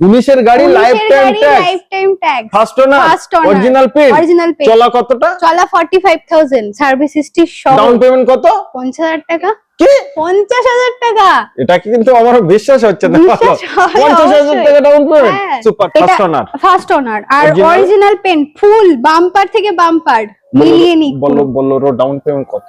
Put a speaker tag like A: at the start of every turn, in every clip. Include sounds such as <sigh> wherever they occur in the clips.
A: উনিশের গাড়ি life time tax
B: life time tax
A: first owner
B: First owner,
A: original paint
B: original pay
A: চলা কতটা?
B: চলা forty five thousand service history সহ
A: down payment কত?
B: পঞ্চাশ হাজার টাকা।
A: কি?
B: পঞ্চাশ হাজার টাকা।
A: এটা কি কিন্তু আমার বিশ্বাস হচ্ছে না।
B: বিশ্বাস হয়, <laughs>
A: পঞ্চাশ হাজার
B: অবশ্যই।
A: টাকা down payment. Super first owner
B: first owner আর অরিজিনাল পেন ফুল বাম্পার থেকে বাম্পার মিলিয়ে নি
A: বলো বলো ডাউন পেমেন্ট কত?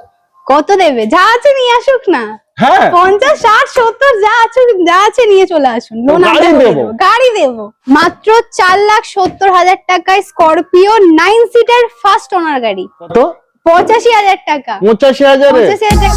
B: কত দেবে? যা আছে নিয়ে আসুক না।
A: হ্যাঁ।
B: পঞ্চাশ ষাট সত্তর যা আছে যা আছে নিয়ে চলে আসুন। লোন
A: গাড়ি দেবো।
B: গাড়ি দেবো। মাত্র চার লাখ সত্তর হাজার টাকায় Scorpio nine seater first owner গাড়ি।
A: কত
B: পঁচাশি হাজার টাকা।
A: পঁচাশি হাজারে?
B: পঁচাশি হাজার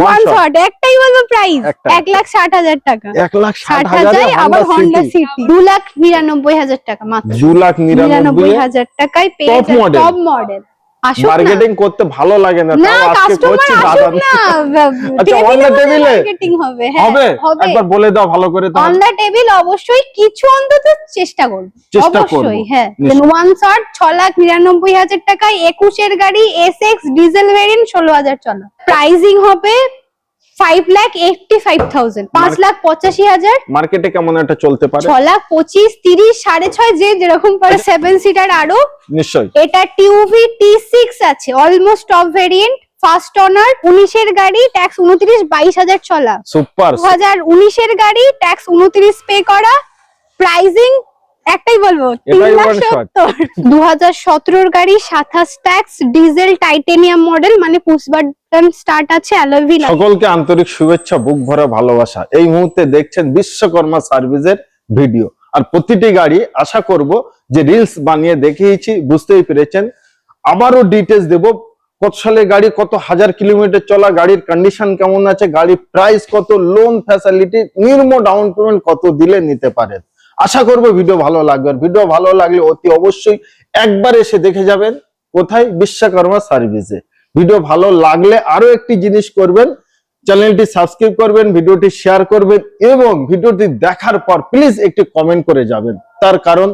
B: ওয়ান। শট একটাই বলব প্রাইস এক লাখ ষাট হাজার টাকা।
A: এক লাখ ষাট
B: ষাট
A: হাজার
B: আবার
A: হন্ডা সিটি
B: দু লাখ নিরানব্বই হাজার টাকা মাত্র।
A: দু লাখ
B: নিরানব্বই। হাজার টাকায় পেয়ে টপ মডেল
A: মার্কেটিং করতে ভালো লাগে না তাও আজকে করছি দাদা <laughs> আচ্ছা, অন দা টেবিলে
B: মার্কেটিং হবে
A: হবে? একবার বলে দাও ভালো করে
B: অন দা টেবিল অবশ্যই কিছু অন্তত চেষ্টা করব।
A: চেষ্টা করব।
B: অবশ্যই হ্যাঁ। ওয়ান শট ছ লাখ নিরানব্বই হাজার টাকায় একুশের গাড়ি এস এক্স ডিজেল ভেরিয়েন্ট ষোলো হাজার চলা। প্রাইজিং হবে five lakh eighty five thousand. পাঁচ লাখ পঁচাশি হাজার।
A: মার্কেটে কেমন একটা চলতে পারে?
B: ছ লাখ পঁচিশ তিরিশ সাড়ে ছয় যে যেরকম পারে সেভেন সিটার আরও।
A: নিশ্চয়ই।
B: এটা টিউভি টি সিক্স আছে almost top variant first owner উনিশের গাড়ি ট্যাক্স উনত্রিশ বাইশ হাজার
A: সুপার
B: দু হাজার উনিশের গাড়ি ট্যাক্স উনত্রিশ পে করা। প্রাইজিং একটাই বলব তিন লাখ সত্তর। দু হাজার সতেরোর গাড়ি সাতাশ ট্যাক্স ডিজেল টাইটেনিয়াম মডেল মানে বাটন
A: সকলকে আন্তরিক শুভেচ্ছা, বুক ভরা ভালোবাসা। এই মুহূর্তে দেখছেন বিশ্বকর্মা সার্ভিসের ভিডিও। আর প্রতিটি গাড়ি আশা করব যে রিলস বানিয়ে দেখিয়েছি, বুঝতেই পেরেছেন। আবারও ডিটেলস দেব, কত সালে গাড়ি, কত হাজার কিলোমিটার চলা, গাড়ির কন্ডিশন কেমন আছে, গাড়ির প্রাইস কত লোন ফ্যাসিলিটি নির্ম ডাউন পেমেন্ট কত দিলে নিতে পারেন। আশা করব ভিডিও ভালো লাগবে। ভিডিও ভালো লাগলে অতি অবশ্যই একবার এসে দেখে যাবেন কোথায় বিশ্বকর্মা সার্ভিসে। ভিডিও ভালো লাগলে আরও একটি জিনিস করবেন চ্যানেলটি সাবস্ক্রাইব করবেন ভিডিওটি শেয়ার করবেন এবং ভিডিওটি দেখার পর প্লিজ একটি কমেন্ট করে যাবেন। তার কারণ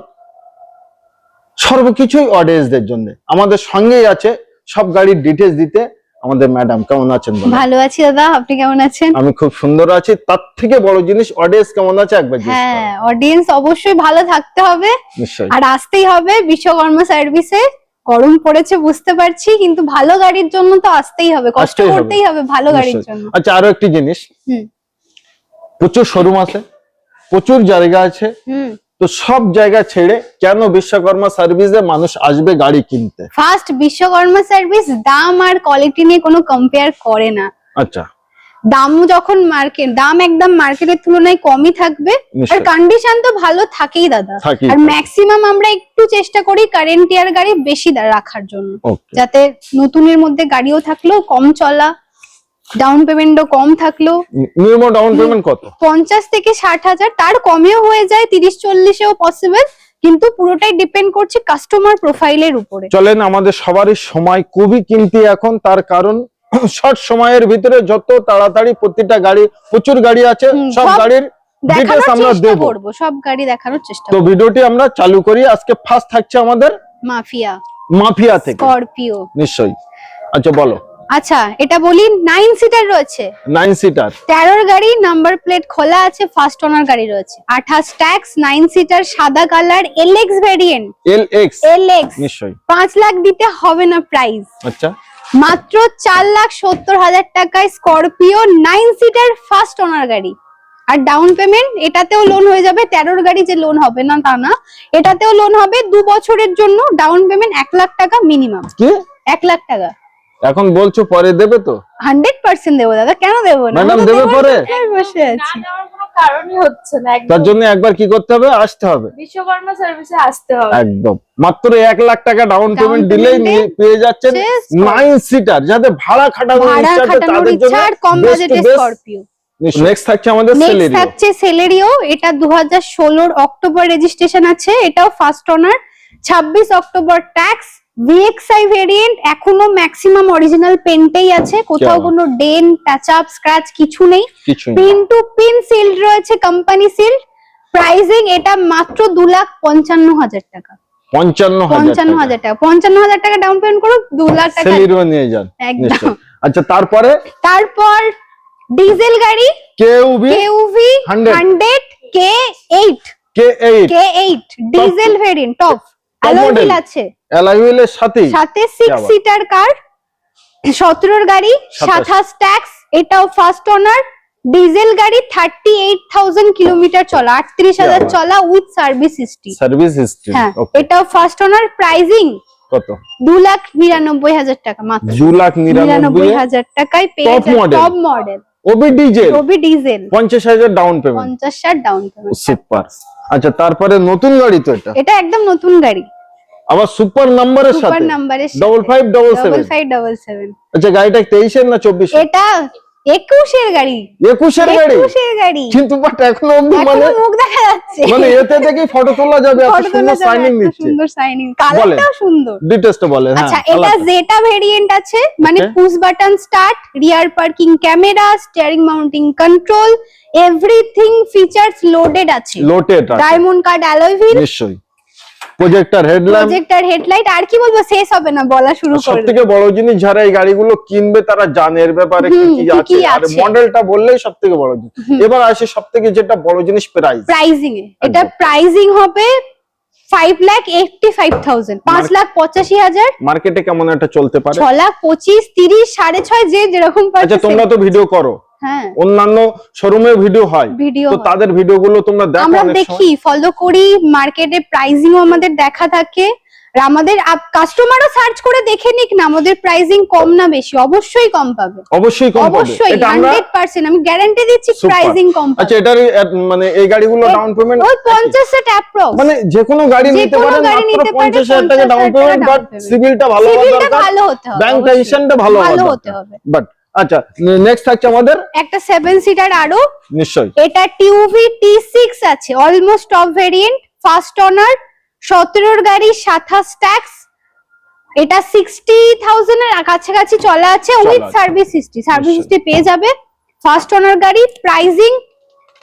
A: সর্বকিছুই অডিয়েন্সদের জন্য। আমাদের সঙ্গেই আছে সব গাড়ির ডিটেলস দিতে আমাদের ম্যাডাম কেমন আছেন?
B: ভালো আছি দাদা আপনি কেমন আছেন?
A: আমি খুব সুন্দর আছি। তার থেকে বড় জিনিস অডিয়েন্স কেমন আছে একবার
B: হ্যাঁ অডিয়েন্স অবশ্যই ভালো থাকতে হবে।
A: নিশ্চয়ই।
B: আর আসতেই হবে বিশ্বকর্মা সার্ভিসে গরম পড়েছে বুঝতে পারছি কিন্তু ভালো গাড়ির জন্য তো আসতেই হবে কষ্ট করতেই হবে ভালো গাড়ির জন্য।
A: আচ্ছা আরও একটি জিনিস। প্রচুর শোরুম আছে প্রচুর জায়গা আছে তো সব জায়গা ছেড়ে কেন বিশ্বকর্মা সার্ভিসে মানুষ আসবে গাড়ি কিনতে?
B: ফার্স্ট বিশ্বকর্মা সার্ভিস দাম আর কোয়ালিটি নিয়ে কোনো কম্পেয়ার করে না।
A: আচ্ছা।
B: দাম যখন মার্কেট দাম একদম মার্কেটের তুলনায় কমই থাকবে আর কন্ডিশন তো ভালো থাকেই দাদা। আর ম্যাক্সিমাম আমরা চেষ্টা করি কারেন্ট ইয়ার গাড়ি বেশি রাখার জন্য। যাতে নতুনের মধ্যে গাড়িও থাকল কম চলা ডাউন পেমেন্টও কম থাকল
A: ডাউন পেমেন্ট কত?
B: পঞ্চাশ থেকে ষাট হাজার তার কমেও হয়ে যায় তিরিশ চল্লিশেও পসিবল কিন্তু পুরোটাই ডিপেন্ড করছে কাস্টমার প্রোফাইলের উপরে।
A: চলেন আমাদের সবারই সময় খুবই কিনতি এখন তার কারণ শর্ট সময়ের ভিতরে যত তাড়াতাড়ি প্রতিটা গাড়ি প্রচুর গাড়ি আছে সব গাড়ির
B: দেখানোর
A: আমরা দেব।
B: করব সব গাড়ি দেখানোর চেষ্টা
A: তো ভিডিওটি আমরা চালু করি। আজকে ফার্স্ট থাকছে আমাদের
B: মাফিয়া।
A: মাফিয়া থেকে।
B: স্করপিও
A: নিশ্চয়ই। আচ্ছা বলো।
B: আচ্ছা এটা বলি নাইন সিটার রয়েছে।
A: নাইন সিটার
B: তেরোর গাড়ি নাম্বার প্লেট খোলা আছে ফার্স্ট ওনার গাড়ি রয়েছে। আঠাশ ট্যাক্স নাইন সিটার সাদা colour LX variant
A: L X
B: LX
A: নিশ্চয়ই।
B: পাঁচ লাখ দিতে হবে না প্রাইস
A: আচ্ছা।
B: মাত্র চার লাখ সত্তর হাজার টাকায় Scorpio nine seater first owner গাড়ি। আর ডাউন পেমেন্ট এটাতেও লোন হয়ে যাবে তেরোর গাড়ি যে লোন হবে না তা না এটাতেও লোন হবে দু বছরের জন্য ডাউন পেমেন্ট এক লাখ টাকা মিনিমাম
A: কি?
B: এক লাখ টাকা।
A: এখন বলছো পরে দেবে তো?
B: হান্ড্রেড পার্সেন্ট দেবো দাদা কেন দেবো না?
A: ম্যাডাম দেবে পরে?
B: বসে আছি।
C: কারণই হচ্ছে না
A: তার জন্য একবার কি করতে হবে? আসতে হবে।
C: বিশ্বকর্মা সার্ভিসে আসতে হবে।
A: একদম। মাত্র এক লাখ টাকা ডাউন পেমেন্ট দিলেই পেয়ে যাচ্ছেন নাইন সিটার যাদের ভাড়া খাটানোর
B: ভাড়া
A: ইচ্ছা তাদের জন্য
B: কম বাজেটে স্করপিও
A: নেক্সট থাকছে আমাদের
B: নেক্সট
A: সেলেরিও
B: থাকছে সেলেরিও এটা দু হাজার ষোলোর অক্টোবর রেজিস্ট্রেশন আছে এটাও ফার্স্ট ওনার ছাব্বিশ অক্টোবর ট্যাক্স ভিএক্সআই ভেরিয়েন্ট এখনও ম্যাক্সিমাম অরিজিনাল পেন্টেই আছে কোথাও কোনো ডেন টাচ আপ স্ক্র্যাচ কিছু নেই। পিন টু পিন সিল্ড রয়েছে কোম্পানি সিল্ড প্রাইজিং এটা মাত্র দু লাখ পঞ্চান্ন হাজার টাকা।
A: পঞ্চান্ন হাজার
B: টাকা। পঞ্চান্ন হাজার টাকা ডাউন পেমেন্ট করো দু লাখ টাকা
A: নিয়ে যান
B: একদম।
A: আচ্ছা তারপরে?
B: তারপর ডিজেল গাড়ি
A: KUV
B: KUV
A: 100
B: hundred K eight
A: K eight
B: K diesel variant top alloy wheel আছে।
A: অ্যালাইহুইলের সাথেই
B: সাথে সিক্স
A: বাত।
B: সিটার কার সতেরোর গাড়ি
A: সাতাশ।
B: সাতাশ ট্যাক্স এটাও ফার্স্ট ওনার ডিজেল গাড়ি থার্টি এইট থাউজেন্ড কিলোমিটার চলা আটত্রিশ হাজার
A: বাত।
B: চলা with service history
A: service history
B: হ্যাঁ এটাও ফার্স্ট ওনার প্রাইজিং
A: কত?
B: দু লাখ নিরানব্বই হাজার টাকা মাত্র।
A: দু লাখ নিরানব্বই
B: নিরানব্বই হাজার টাকায় পেয়ে টপ মডেল
A: ওবি ডিজেল
B: ওবি ডিজেল
A: পঞ্চাশ হাজার ডাউন পেমেন্ট
B: পঞ্চাশ ষাট ডাউন পেমেন্ট
A: সুপার আচ্ছা তারপরে নতুন গাড়ি তো এটা?
B: এটা একদম নতুন গাড়ি।
A: আবার সুপার নাম্বারের
B: সুপার
A: সাথে?
B: নাম্বারের
A: সেভেন
B: ফাইভ ডবল সেভেন
A: আচ্ছা গাড়িটা তেইশের না চব্বিশের?
B: এটা একুশের গাড়ি।
A: একুশের গাড়ি?
B: একুশের গাড়ি।
A: কিন্তু বাট এখনও অব্দি মানে
B: মুখ দেখা যাচ্ছে।
A: মানে এতে থেকে ফটো তোলা যাবে এত সুন্দর সাইনিং দিচ্ছে
B: সুন্দর সাইনিং কালারটাও সুন্দর।
A: ডিটেলসটা বলে হ্যাঁ
B: আচ্ছা এটা জেটা ভেরিয়েন্ট আছে মানে
A: Okay.
B: Push button start rear parking camera steering mounting control everything features loaded আছে।
A: Loaded
B: diamond cut alloy wheel
A: নিশ্চয়ই। প্রজেক্টর হেডল্যাম্প
B: প্রজেক্টর হেডলাইট আর কি বলব শেষ হবে না বলা শুরু করলে।
A: থেকে বড় জিনিস যারা এই গাড়িগুলো কিনবে তারা জানে এর ব্যাপারে কি কি আছে। আর মডেলটা বললেই সব থেকে বড় জিনিস। এবার আসে সব থেকে যেটা বড় জিনিস প্রাইস
B: প্রাইজিং এ এটা। প্রাইজিং হবে five lakh eighty five thousand পাঁচ লাখ পঁচাশি হাজার।
A: মার্কেটে কেমন একটা চলতে পারে?
B: ছ লাখ পঁচিশ তিরিশ সাড়ে ছয় যে যেরকম
A: আচ্ছা তোমরা তো ভিডিও করো। অন্যান্য শোরুমে ভিডিও হয়।
B: ভিডিও
A: তো তাদের ভিডিও গুলো তোমরা দেখো
B: আমরা দেখি ফলো করি মার্কেটে প্রাইজিংও আমাদের দেখা থাকে। আর আমাদের কাস্টমারও সার্চ করে দেখে নিক না আমাদের প্রাইজিং কম না বেশি অবশ্যই কম পাবে।
A: অবশ্যই কম পাবে।
B: অবশ্যই
A: এটা আমরা
B: হান্ড্রেড পার্সেন্ট আমি গ্যারান্টি দিচ্ছি. প্রাইজিং কম পাবে।
A: আচ্ছা এটার মানে এই গাড়িগুলো ডাউন পেমেন্ট
B: ওই পঞ্চাশ সেট অ্যাপ্রক্স
A: মানে যে কোনো গাড়ি নিতে পারেন মাত্র
B: নিতে পারে
A: পঞ্চাশ হাজার টাকা ডাউন পেমেন্ট বাট সিভিলটা ভালো হওয়া দরকার।
B: ভালো হতে হবে
A: ব্যাংক। টেনশনটা ভালো
B: হতে হবে।
A: বাট আচ্ছা নেক্সট থাকছে আমাদের?
B: একটা 7 সিটার আরও।
A: নিশ্চয়ই।
B: এটা টিউভি টি সিক্স আছে almost top variant first owner সতেরোর গাড়ি সাতাশ ট্যাক্স এটা সিক্সটি থাউজেন্ড এর কাছাকাছি চলা আছে with service history service. History পেয়ে যাবে। ফার্স্ট ওনার গাড়ি প্রাইজিং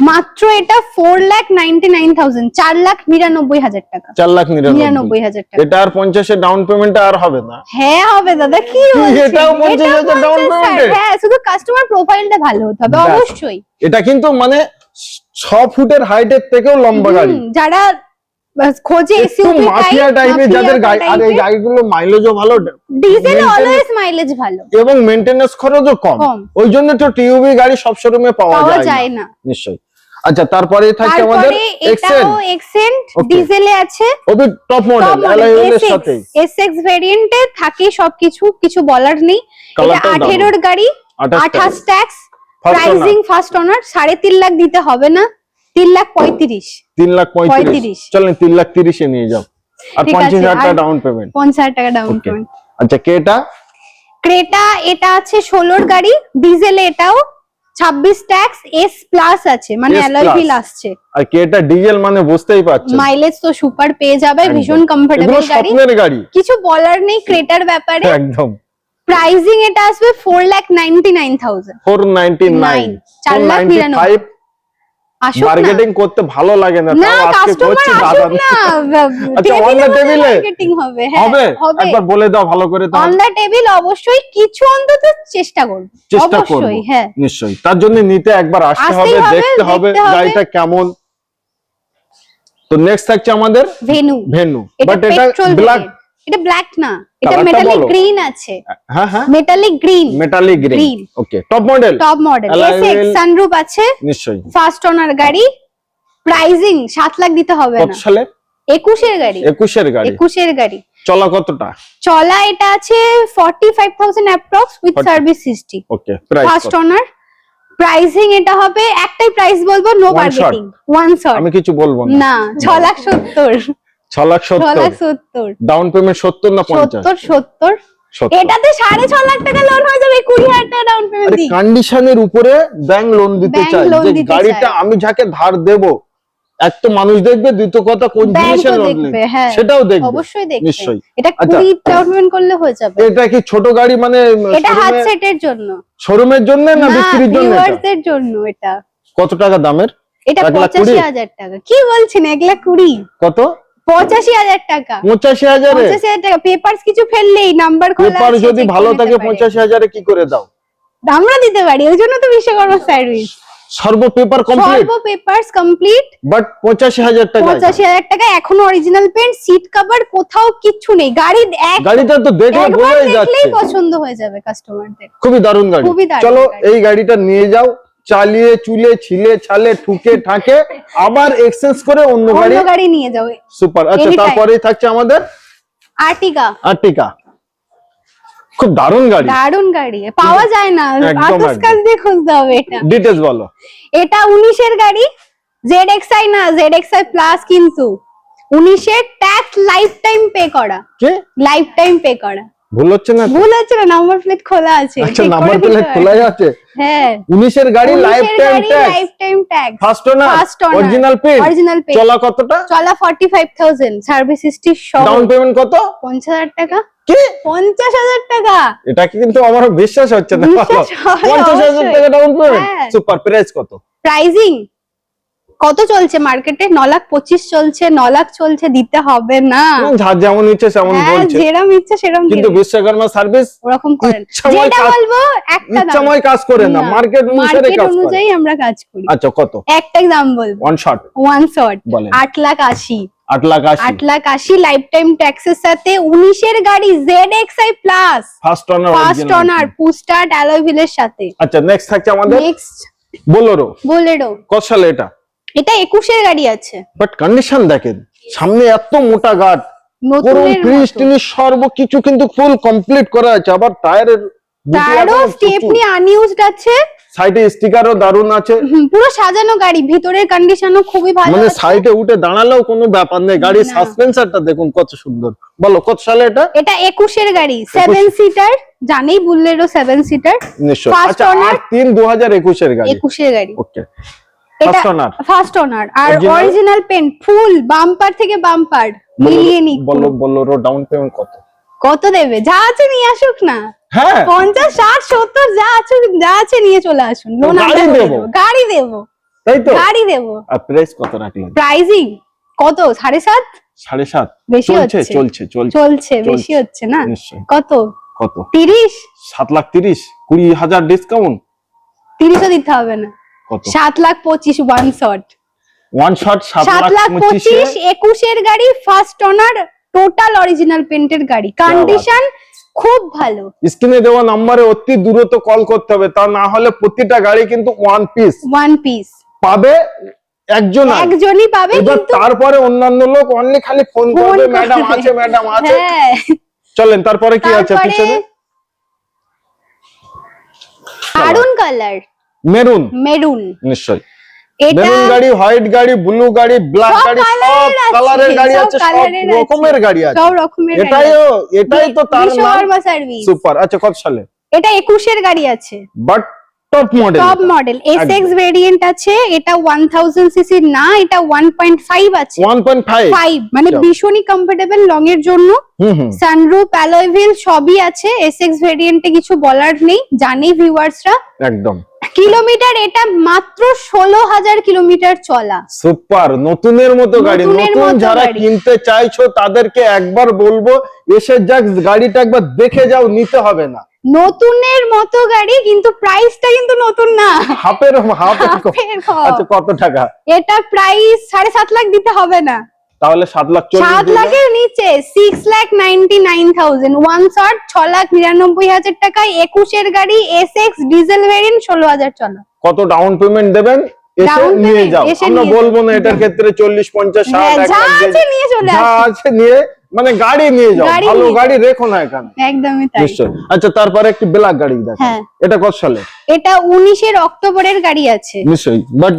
B: মাত্র এটা four lakh ninety nine thousand চার লাখ নিরানব্বই হাজার টাকা।
A: চার লাখ নিরানব্বই।
B: হাজার টাকা।
A: এটা আর পঞ্চাশের ডাউন পেমেন্ট আর হবে না।
B: হ্যাঁ হবে দাদা কি
A: এটাও 50,000
B: এটাও
A: down
B: 50,000 হ্যাঁ শুধু কাস্টমার প্রোফাইলটা ভালো হতে হবে অবশ্যই।
A: এটা কিন্তু মানে ছ ফুটের হাইটের থেকেও লম্বা গাড়ি।
B: যারা খোঁজে এসইউভি
A: মাফিয়া টাইপের যাদের গাড়ি আর এই গাড়িগুলো মাইলেজও ভালো
B: ডিজেল
A: maintain-
B: অলওয়েজ মাইলেজ ভালো।
A: এবং মেনটেনেন্স খরচও কম।
B: কম।
A: ওই জন্য তো টিউবি গাড়ি সব শোরুমে পাওয়া যায় না। নিশ্চয়ই। আচ্ছা তারপরে থাকছে আমাদের
B: এটাও এক্সেন্ট ডিজেলে আছে।
A: ওবি টপ মডেল অ্যালাইওয়েলের সাথে।
B: এসএক্স ভেরিয়েন্টে থাকে সবকিছু কিছু বলার নেই। এটা
A: Colourটাও দারুণ।
B: আঠেরোর গাড়ি আঠাশ ট্যাক্স প্রাইসিং ফার্স্ট অনার সাড়ে তিন লাখ দিতে হবে না তিন লাখ পঁয়ত্রিশ।
A: তিন লাখ পঁয়ত্রিশ।
B: পঁয়ত্রিশ।
A: চলেন তিন লাখ 30 এ নিয়ে যাও। আর
B: ঠিক
A: পঞ্চাশ
B: আছে,
A: হাজার টাকা ডাউন পেমেন্ট
B: পঞ্চাশ হাজার টাকা ডাউন পেমেন্ট
A: আচ্ছা কেটা
B: ক্রেটা এটা আছে ষোলোর গাড়ি ডিজেলে এটাও 26 ট্যাক্স এস প্লাস আছে মানে অ্যালয় হুইল আসছে।
A: আর কি এটা ডিজেল মানে বুঝতেই পারছেন।
B: মাইলেজ তো সুপার পেয়ে যাবে ভীষণ কমফোর্টেবল গাড়ি।
A: স্বপ্নের গাড়ি।
B: কিছু বলার নেই ক্রেটার ব্যাপারে।
A: একদম।
B: প্রাইজিং এটা আসবে
A: 499000
B: 499 4 লাখ
A: মার্কেটিং করতে ভালো লাগে না তাও আজকে করছি দাদা। <laughs> আচ্ছা, the table
B: মার্কেটিং হবে
A: হবে? একবার বলে দাও ভালো করে
B: অন দা টেবিল অবশ্যই কিছু অন্তত চেষ্টা করব
A: চেষ্টা করব
B: হ্যাঁ।
A: নিশ্চয়ই। তার জন্য নিতে একবার আসতে হবে
B: হবে,
A: দেখতে হবে গাড়িটা কেমন। তো নেক্সট থাকছে আমাদের
B: ভেনু
A: ভেনু বাট এটা ব্ল্যাক
B: এটা ব্ল্যাক না এটা মেটালিক গ্রিন আছে।
A: হ্যাঁ হ্যাঁ
B: metallic green
A: metallic green okay top model
B: top model SX sunroof আছে
A: নিশ্চয়ই।
B: ফার্স্ট ওনার গাড়ি প্রাইজিং সাত লাখ দিতে হবে
A: কত
B: না।
A: সালে?
B: একুশের গাড়ি।
A: একুশের গাড়ি।
B: একুশের গাড়ি।
A: চলা কতটা?
B: চলা এটা আছে forty five thousand approx with service সিস্টি
A: okay price
B: first owner pricing এটা হবে একটাই প্রাইস বলব নো বার্গেটিং ওয়ান শট
A: আমি কিছু বলব না।
B: না ছ লাখ সত্তর।
A: ছ লাখ সত্তর। ডাউন পেমেন্ট সত্তর না পঞ্চাশ?
B: সত্তর এটাতে সাড়ে ছ লাখ টাকা লোন হয়ে যাবে কুড়ি হাজার টাকা ডাউন পেমেন্ট
A: কন্ডিশনের উপরে ব্যাংক লোন দিতে চাই যে গাড়িটা আমি যাকে ধার দেব এক তো মানুষ দেখবে দ্বিতীয় কথা কোন জিনিসের লোন
B: দেখবে হ্যাঁ
A: সেটাও দেখবে
B: অবশ্যই দেখবে।
A: নিশ্চয়ই।
B: এটা
A: আচ্ছা।
B: কুড়ি ডাউন পেমেন্ট করলে হয়ে যাবে।
A: এটা কি ছোট গাড়ি মানে
B: এটা হাত সেটের জন্য।
A: শোরুমের জন্য না বিক্রির জন্য?
B: জন্য এটা।
A: কত টাকা দামের?
B: এটা পঁচাশি হাজার টাকা। কি বলছেন এক লাখ কুড়ি?
A: কত?
B: পঁচাশি হাজার টাকা।
A: পঁচাশি হাজারে?
B: পঁচাশি হাজার টাকা। পেপারস কিছু ফেললেই নাম্বার
A: পেপার যদি ভালো থাকে পঁচাশি হাজারে কি করে দাও?
B: আমরা দিতে পারি ওই জন্য তো বিশ্বকর্মা সার্ভিস
A: সর্ব পেপার কমপ্লিট
B: সর্ব পেপারস কমপ্লিট
A: বাট পঁচাশি হাজার টাকা
B: এখনও? অরিজিনাল পেন্ট সিট কভার কোথাও নেই। গাড়ি এক
A: গাড়িটা তো দেখলে বোঝাই যাচ্ছে।
B: পছন্দ হয়ে যাবে কাস্টমারদের
A: খুবই দারুণ গাড়ি। চলো এই গাড়িটা নিয়ে যাও। চালিয়ে চুলে ছিলে ছালে ঠুকে ঠাকে আবার এক্সচেঞ্জ করে অন্য গাড়ি
B: গাড়ি নিয়ে যাবে।
A: সুপার আচ্ছা তারপরেই থাকছে আমাদের
B: আর্টিকা।
A: আর্টিকা। খুব দারুণ গাড়ি।
B: দারুণ গাড়ি। পাওয়া যায় না।
A: একদম।
B: দিয়ে খুঁজতে হবে এটা।
A: ডিটেলস বলো।
B: এটা উনিশের গাড়ি। জেড এক্সআই না জেড এক্সআই প্লাস কিন্তু। উনিশের ট্যাক্স লাইফ টাইম পে করা।
A: কি?
B: লাইফ টাইম পে করা।
A: ভুল হচ্ছে না?
B: ভুল হচ্ছে না নাম্বার প্লেট খোলা আছে
A: আচ্ছা
B: check
A: নাম্বার প্লেট খোলা আছে।
B: হ্যাঁ।
A: উনিশের গাড়ি life time tax
B: life time tax
A: first owner original
B: original pay
A: চলা কতটা?
B: সার্ভিস হিস্ট্রি সহ
A: ডাউন পেমেন্ট কত?
B: পঞ্চাশ হাজার টাকা।
A: কি?
B: টাকা।
A: এটা কি কিন্তু আমার বিশ্বাস হচ্ছে না।
B: হয়।
A: টাকা ডাউন পেমেন্ট
B: হ্যাঁ।
A: সুপার প্রাইস কত?
B: প্রাইজিং কত চলছে মার্কেটে ন লাখ পঁচিশ চলছে ন লাখ চলছে দিতে হবে না।
A: যার যেমন ইচ্ছে সেমন
B: হ্যাঁ
A: বলছে।
B: যেরম ইচ্ছে সেরম
A: কিন্তু বিশ্বকর্মা সার্ভিস
B: ওরকম করেন যেটা
A: কাজ-
B: বলব একটা
A: ইচ্ছাময় কাজ করে না। মার্কেট অনুসারে কাজ করে।
B: অনুযায়ী আমরা কাজ করি।
A: আচ্ছা কত?
B: একটাই দাম বলব।
A: ওয়ান শট
B: ওয়ান শট আট লাখ আশি।
A: আট লাখ আশি।
B: আট লাখ আশি লাইফ টাইম ট্যাক্সের সাথে উনিশের গাড়ি Z X I plus
A: first owner
B: first owner পুস্টার অ্যালয়ভিলের সাথে।
A: আচ্ছা নেক্সট থাকছে আমাদের
B: নেক্সট
A: বোলেরো
B: বোলেরো
A: কত সালে এটা?
B: এটা একুশের গাড়ি আছে।
A: বাট কন্ডিশন দেখেন সামনে এত মোটা গার্ড ফ্রিজ
B: মতো।
A: টিনিস সর্বকিছু কিন্তু ফুল কমপ্লিট করা আছে আবার টায়ারের
B: তারও স্টেপনি আনইউজড আছে
A: সাইডে স্টিকারও দারুণ আছে।
B: পুরো সাজানো গাড়ি ভিতরের কন্ডিশনও খুবই ভালো
A: মানে সাইডে উঠে দাঁড়ালেও কোনো ব্যাপার নেই গাড়ির সাসপেন্সারটা দেখুন কত সুন্দর। বলো কত সালে এটা?
B: এটা একুশের গাড়ি সেভেন সিটার জানেই বুলেরো সেভেন সিটার
A: নিশ্চয় আচ্ছা তিন দু হাজার একুশের গাড়ি।
B: একুশের গাড়ি।
A: Okay first owner
B: first owner আর অরিজিনাল পেন ফুল বাম্পার থেকে বাম্পার মিলিয়ে নি
A: বলো বলো ডাউন পেমেন্ট কত?
B: কত দেবে? যা আছে নিয়ে আসুক না।
A: হ্যাঁ।
B: পঞ্চাশ ষাট সত্তর যা আছে যা আছে নিয়ে চলে আসুন। লোন
A: গাড়ি দেবো।
B: গাড়ি দেবো।
A: তাই তো?
B: গাড়ি দেবো।
A: আর প্রাইস কত রাখলেন?
B: প্রাইজিং কত? সাড়ে সাত?
A: সাড়ে সাত।
B: বেশি
A: চলছে
B: হচ্ছে।
A: চলছে চলছে।
B: চলছে বেশি হচ্ছে না? কত?
A: কত?
B: তিরিশ?
A: সাত লাখ তিরিশ। কুড়ি হাজার ডিসকাউন্ট
B: তিরিশও দিতে হবে না। সাত লাখ পঁচিশ ওয়ান শট
A: ওয়ান শট সাত
B: লাখ
A: পঁচিশে?
B: একুশের গাড়ি ফার্স্ট ওনার টোটাল অরিজিনাল পেন্টের গাড়ি। কন্ডিশন খুব ভালো।
A: স্ক্রিনে দেওয়া নাম্বারে অতি দ্রুত কল করতে হবে। তা না হলে প্রতিটা গাড়ি কিন্তু ওয়ান পিস
B: ওয়ান পিস
A: পাবে একজন
B: একজনই পাবে কিন্তু
A: তারপরে অন্যান্য লোক অনলি খালি ফোন করবে। ম্যাডাম আছে ম্যাডাম আছে।
B: হ্যাঁ।
A: চলেন তারপরে কি আছে পিছনে?
B: আরুন কালার
A: মেরুন।
B: মেরুন।
A: নিশ্চয়
B: এটা
A: মেরুন গাড়ি হোয়াইট গাড়ি ব্লু গাড়ি ব্ল্যাক গাড়ি সব কালারের গাড়ি আছে সব রকমের গাড়ি আছে।
B: সব রকমের
A: এটাই এটাই তো তার সুপার। আচ্ছা কত সালে?
B: এটা একুশের গাড়ি আছে।
A: But top model
B: top model X variant আছে এটা ওয়ান থাউজেন্ড সিসি না এটা ওয়ান পয়েন্ট ফাইভ আছে।
A: ওয়ান পয়েন্ট ফাইভ
B: ফাইভ মানে
A: আচ্ছা।
B: ভীষণই কমফোর্টেবল লং এর জন্য। সানরুফ অ্যালয় হুইল সবই আছে। এস এক্স ভেরিয়েন্টে কিছু বলার নেই। জানেই ভিউয়ার্সরা
A: একদম।
B: কিলোমিটার এটা মাত্র ষোলো হাজার কিলোমিটার চলা।
A: সুপার নতুনের মতো গাড়ি নতুন যারা কিনতে চাইছো তাদেরকে একবার বলব এসে যাক গাড়িটা একবার দেখে যাও নিতে হবে না।
B: নতুনের মতো গাড়ি কিন্তু প্রাইসটা কিন্তু নতুন না।
A: হাফের হাফের আচ্ছা কত টাকা?
B: এটা প্রাইস সাড়ে সাত লাখ দিতে হবে না।
A: তাহলে সাত লাখ চল্লিশ
B: সাত লাখের নিচে six lakh ninety nine thousand one shot ছ লাখ নিরানব্বই হাজার টাকায় একুশের গাড়ি এস এক্স ডিজেল ভেরিয়েন্ট ষোলো হাজার চলা।
A: কত ডাউন পেমেন্ট দেবেন? এসে নিয়ে যাও। আমরা বলব না এটার ক্ষেত্রে চল্লিশ পঞ্চাশ ষাট
B: হ্যাঁ, নিয়ে চলে
A: আছে নিয়ে মানে গাড়ি নিয়ে যাও।
B: গাড়ি
A: ভালো গাড়ি রেখো না এখানে।
B: একদমই তাই।
A: নিশ্চয় আচ্ছা তারপরে একটি ব্ল্যাক গাড়ি দেখো
B: হ্যাঁ।
A: এটা কত সালে?
B: এটা উনিশের অক্টোবরের গাড়ি আছে।
A: নিশ্চয়ই। বাট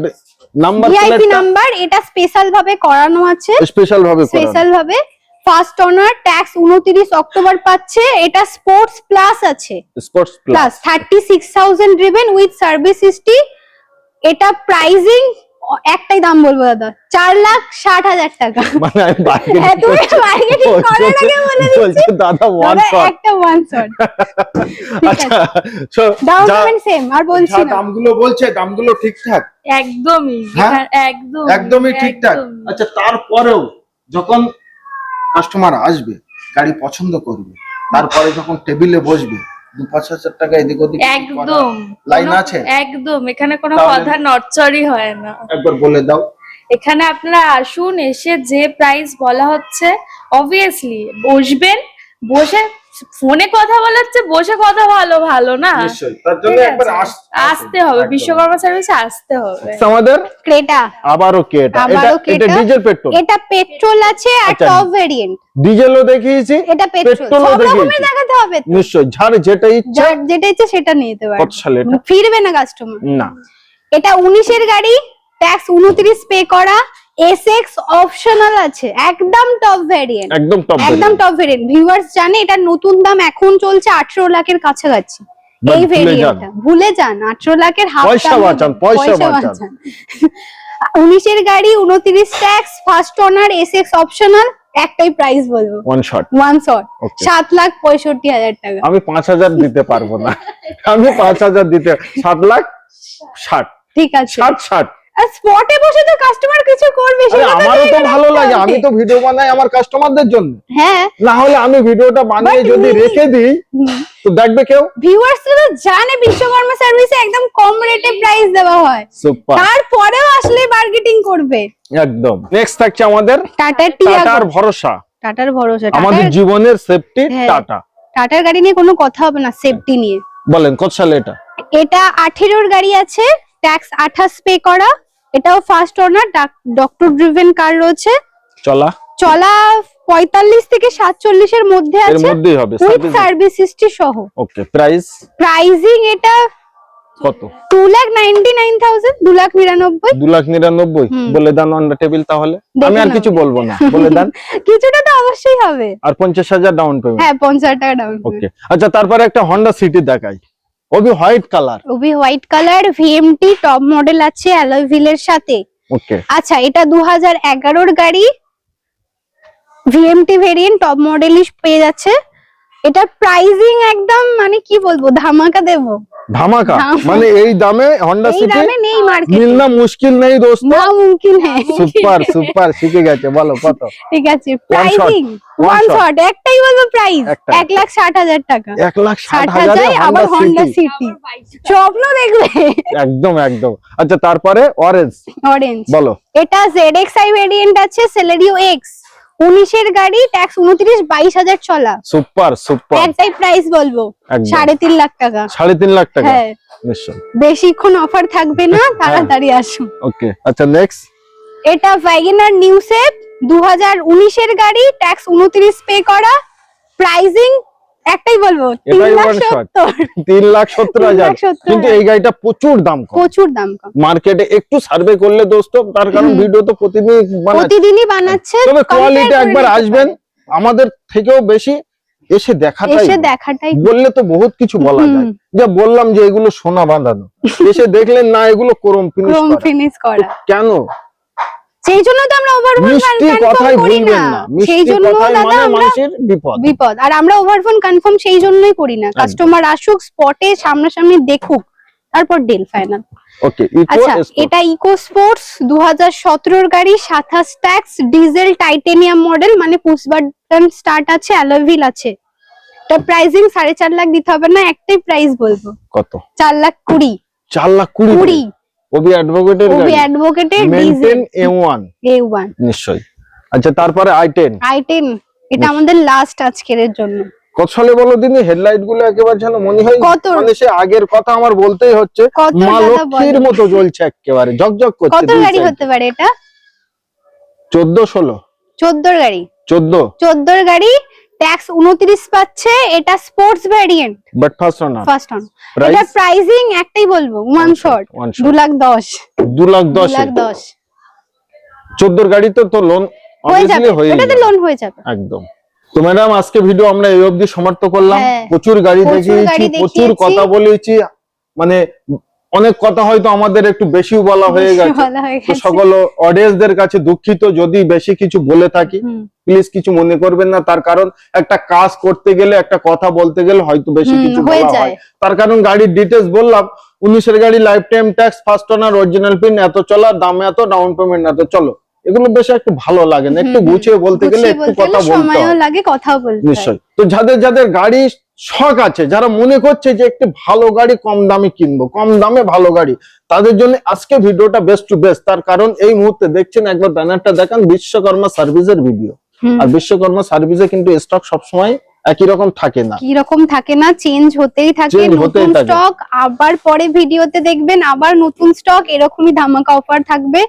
A: নাম্বার
B: ভিআইপি নাম্বার এটা স্পেশাল ভাবে করানো আছে।
A: স্পেশাল ভাবে
B: স্পেশাল ভাবে। ফার্স্ট অনার ট্যাক্স উনত্রিশ অক্টোবর পাচ্ছে। এটা স্পোর্টস প্লাস আছে।
A: Sports plus
B: plus thirty six thousand driven with service history এটা প্রাইজিং একটাই দাম বলব দাদা চার লাখ ষাট হাজার টাকা।
A: মানে আমি
B: হ্যাঁ,
A: দাদা ওয়ান
B: একটা ওয়ান শট <laughs>
A: আচ্ছা
B: ডাউন পেমেন্ট সেম আর বলছি
A: দামগুলো বলছে দামগুলো ঠিকঠাক?
C: একদমই
A: হ্যাঁ?
C: একদম
A: একদমই ঠিকঠাক। আচ্ছা তারপরেও যখন কাস্টমার আসবে গাড়ি পছন্দ করবে তারপরে যখন টেবিলে বসবে দু পাঁচ হাজার টাকা এদিক ওদিক
C: একদম।
A: লাইন আছে?
C: একদম। এখানে কোনো কথা নড়চড়ই হয় না।
A: একবার বলে দাও।
C: এখানে আপনারা আসুন এসে যে প্রাইস বলা হচ্ছে অবভিয়াসলি বসবেন বসে ফোনে কথা বলার হচ্ছে বসে কথা ভালো ভালো না?
A: তার জন্য একবার
C: আসতে হবে বিশ্বকর্মা সার্ভিসে আসতে হবে।
A: আমাদের?
B: ক্রেটা।
A: আবারও কে এটা এটা? ডিজেল পেট্রোল
B: এটা পেট্রোল আছে আর
A: আচ্ছা।
B: টপ ভেরিয়েন্ট
A: ডিজেলও দেখিয়েছি
B: এটা পেট্রোল
A: পেট্রোলও দেখিয়েছি।
B: দেখাতে হবে তো।
A: নিশ্চয়ই যার যেটা ইচ্ছা।
B: যার যেটা ইচ্ছে সেটা নিতে পারবে।
A: কত সালে এটা।
B: ফিরবে না কাস্টমার
A: না।
B: এটা উনিশের গাড়ি ট্যাক্স উনত্রিশ পে করা। এসএক্স অপশনাল আছে একদম টপ ভেরিয়েন্ট
A: একদম টপ
B: একদম টপ ভেরিয়েন্ট ভিউয়ার্স জানে এটা নতুন দাম এখন চলছে আঠারো লাখের কাছাকাছি। এই ভেরিয়েন্টটা ভুলে যান আঠারো লাখের হাফ
A: পয়সা বাঁচান, পয়সা বাঁচান।
B: উনিশের গাড়ি উনত্রিশ tax first owner SX optional একটাই প্রাইস বলব।
A: One shot
B: one shot
A: Okay.
B: সাত লাখ পঁয়ষট্টি হাজার টাকা।
A: আমি পাঁচ হাজার দিতে পারব না। আমি পাঁচ হাজার দিতে সাত লাখ ষাট।
B: ঠিক আছে।
A: ষাট ষাট।
B: আর স্পটে বসে তো কাস্টমার কিছু করবে
A: আমারও তো ভালো লাগে। আমি তো ভিডিও বানাই আমার কাস্টমারদের জন্য।
B: হ্যাঁ।
A: না হলে আমি ভিডিওটা বানিয়ে যদি রেখে দিই তো দেখবে কেউ?
B: ভিউয়ার্স তো জানে বিশ্বকর্মা সার্ভিসে একদম কম রেটে প্রাইস দেওয়া হয়।
A: সুপার
B: তারপরেও আসলে মার্কেটিং করবে।
A: একদম। নেক্সট থাকছে আমাদের
B: টিয়াগো
A: টাটার ভরসা।
B: টাটার ভরসা।
A: আমাদের জীবনের সেফটি। টাটা
B: টাটার গাড়ি নিয়ে কোনো কথা হবে না সেফটি নিয়ে।
A: বলেন কত সালে এটা?
B: এটা আঠেরোর গাড়ি আছে ট্যাক্স আঠাশ পে করা এটাও first owner doctor driven car রয়েছে।
A: চলা।
B: চলা পঁয়তাল্লিশ থেকে সাতচল্লিশের মধ্যে
A: এর
B: আছে
A: মধ্যেই হবে
B: উইথ সার্ভিস হিস্ট্রি সহ।
A: ওকে প্রাইস
B: প্রাইজিং এটা
A: কত?
B: Two lakh ninety nine thousand দু লাখ নিরানব্বই।
A: দু লাখ নিরানব্বই। বলে দেন অন টেবিল তাহলে? আমি আর কিছু বলব না। বলে দেন? <laughs>
B: কিছুটা তো অবশ্যই হবে।
A: আর পঞ্চাশ হাজার ডাউন পেমেন্ট
B: হ্যাঁ পঞ্চাশ টাকা ডাউন
A: ওকে আচ্ছা তারপরে একটা হন্ডা সিটি দেখাই। ওবি white colour.
B: Obi white colour VMT top model আছে অ্যালয় হুইলের সাথে।
A: ওকে।
B: আচ্ছা এটা দু হাজার এগারোর গাড়ি। ভিএমটি ভেরিয়েন্ট টপ মডেলই পেয়ে যাচ্ছে। এটা প্রাইজিং একদম মানে কি বলব ধামাকা দেবো।
A: ধামাকা। মানে এই দামে হন্ডা
B: এই
A: সিটি
B: দামে নেই মার্কেট
A: মিলনা মুশকিল নেই দোস্ত।
B: না মুমকিন হ্যাঁ
A: সুপার সুপার শিখে গেছে বলো কত?
B: ঠিক আছে প্রাইজিং ওয়ান শট একটাই বলব প্রাইস
A: একটাই।
B: এক লাখ ষাট হাজার টাকা।
A: এক লাখ হাজারে
B: আবার
A: হন্ডা সিটি
B: স্বপ্ন দেখবে।
A: একদম একদম। আচ্ছা তারপরে অরেঞ্জ
B: অরেঞ্জ
A: বলো।
B: এটা এক্স ভেরিয়েন্ট আছে সেলেরিও এক্স উনিশের গাড়ি ট্যাক্স উনত্রিশ বাইশ হাজার চলা
A: সুপার সুপার
B: একটাই প্রাইস বলব। সাড়ে তিন লাখ টাকা।
A: সাড়ে তিন লাখ টাকা?
B: হ্যাঁ। বেশিক্ষণ অফার থাকবে না <laughs> তাড়াতাড়ি আসুন।
A: ওকে আচ্ছা নেক্সট
B: এটা ভ্যাগনার নিউ সেট দু হাজার উনিশের গাড়ি ট্যাক্স উনত্রিশ পে করা। প্রাইজিং একটাই বলব তিন লাখ সত্তর।
A: হাজার। কিন্তু এই গাড়িটা প্রচুর দাম কম।
B: প্রচুর দাম কম।
A: মার্কেটে একটু সার্ভে করলে দোস্ত তার কারণ ভিডিও তো প্রতিদিন
B: প্রতিদিনই বানাচ্ছে
A: তবে কোয়ালিটি একবার আসবেন আমাদের থেকেও বেশি এসে দেখাটাই
B: এসে দেখাটাই।
A: বললে তো বহুত কিছু বলা যায়। যা বললাম যে এগুলো সোনা বাঁধানো। <laughs> এসে দেখলেন না এগুলো ক্রোম ফিনিশ
B: ক্রোম ফিনিশ করা।
A: কেন?
B: সেই জন্য তো আমরা ওভারফোন কনফার্ম করি না। সেই জন্য দাদা
A: মানে মানুষের বিপদ।
B: বিপদ। আর আমরা ওভারফোন কনফার্ম সেই জন্যই করি না। কাস্টমার আসুক স্পটে সামনাসামনি দেখুক তারপর ডিল ফাইনাল
A: ওকে
B: আচ্ছা এটা ইকো স্পোর্টস দু হাজার সতেরোর গাড়ি সাতাশ ট্যাক্স ডিজেল টাইটেনিয়াম মডেল মানে পুশ বাটন স্টার্ট আছে অ্যালোভিল আছে। এটা প্রাইসিং সাড়ে চার লাখ দিতে হবে না একটাই প্রাইস বলব।
A: কত?
B: চার লাখ কুড়ি।
A: চার লাখ কুড়ি
B: কুড়ি।
A: ওবি অ্যাডভোকেটের
B: ওবি অ্যাডভোকেটের
A: মেনটেন নিশ্চয়ই। আচ্ছা তারপরে
B: এটা আমাদের লাস্ট আজকের জন্য।
A: কত সালে বলো দিনি হেডলাইটগুলো একেবারে যেন মনে হয়? মানে সে আগের কথা আমার বলতেই হচ্ছে। মা লক্ষ্মীর মতো জ্বলছে একেবারে ঝকঝক করছে
B: কত গাড়ি হতে পারে এটা?
A: চোদ্দ ষোলো।
B: চোদ্দোর গাড়ি।
A: চোদ্দ।
B: চোদ্দোর গাড়ি ট্যাক্স উনত্রিশ পাচ্ছে এটা স্পোর্টস ভ্যারিয়েন্ট
A: বাট ফার্স্ট না?
B: ফার্স্ট অন এটা
A: প্রাইস
B: প্রাইসিং একটাই বলব ওয়ান শট
A: ওয়ান
B: দু লাখ দশ।
A: দু লাখ দশ
B: লাখ দশ।
A: চোদ্দোর গাড়ি তো তো লোন
B: হয়ে যাবে ওটাতে লোন হয়ে যাবে।
A: একদম। তো ম্যাডাম আজকে ভিডিও আমরা এই অবধি সমাপ্ত করলাম।
B: হ্যাঁ।
A: প্রচুর গাড়ি দেখিয়েছি প্রচুর। কথা বলেছি। মানে অনেক কথা হয়তো আমাদের একটু বেশিও বলা হয়ে
B: বেশি
A: গেছে।
B: বলা হয়ে
A: তো
B: গেছে।
A: সকল অডিয়েন্সদের কাছে দুঃখিত যদি বেশি কিছু বলে থাকি প্লিজ কিছু মনে করবেন না। তার কারণ একটা কাজ করতে গেলে একটা কথা বলতে গেলে হয়তো বেশি কিছু বলা হয় তার কারণ গাড়ির ডিটেলস বললাম উনিশের গাড়ি life time tax first owner original paint এত চলা দাম এত ডাউন পেমেন্ট এত চলো। এগুলো বেশ একটু ভালো লাগে না। একটু। গুছিয়ে বলতে গেলে একটু কথা বলতে হয়। নিশ্চয়ই। তো যাদের যাদের গাড়ি শখ আছে। যারা মনে করছে যে একটি ভালো গাড়ি কম দামে কিনবো কম দামে ভালো গাড়ি তাদের জন্য আজকে ভিডিওটা বেস্ট টু বেস্ট তার কারণ এই মুহূর্তে দেখছেন একবার ব্যানারটা দেখান বিশ্বকর্মা সার্ভিসের ভিডিও আর বিশ্বকর্মা সার্ভিসে কিন্তু স্টক সবসময় একই রকম থাকে না।
B: কি রকম থাকে না চেঞ্জ হতেই থাকে নতুন স্টক আবার পরে ভিডিওতে দেখবেন আবার নতুন স্টক এরকমই ধামাকা অফার থাকবে।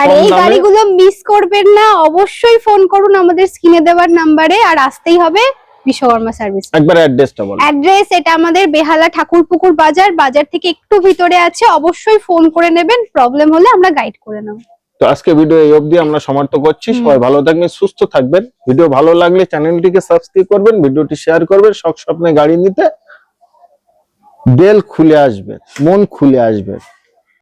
B: আর এই গাড়িগুলো মিস করবেন না অবশ্যই ফোন করুন আমাদের স্ক্রিনে দেওয়ার নাম্বারে আর আসতেই হবে বিশ্বকর্মা সার্ভিস
A: একবার অ্যাড্রেসটা বলো।
B: অ্যাড্রেস এটা আমাদের বেহালা ঠাকুরপুকুর বাজার বাজার থেকে একটু ভিতরে আছে অবশ্যই ফোন করে নেবেন প্রবলেম হলে আমরা গাইড করে নেব।
A: তো আজকে ভিডিও এই অবধি আমরা সমাপ্ত করছি। সবাই ভালো থাকবেন সুস্থ থাকবেন। ভিডিও ভালো লাগলে চ্যানেলটিকে সাবস্ক্রাইব করবেন ভিডিওটি শেয়ার করবেন শখ স্বপ্নে গাড়ি নিতে। বেল খুলে আসবে মন খুলে আসবে।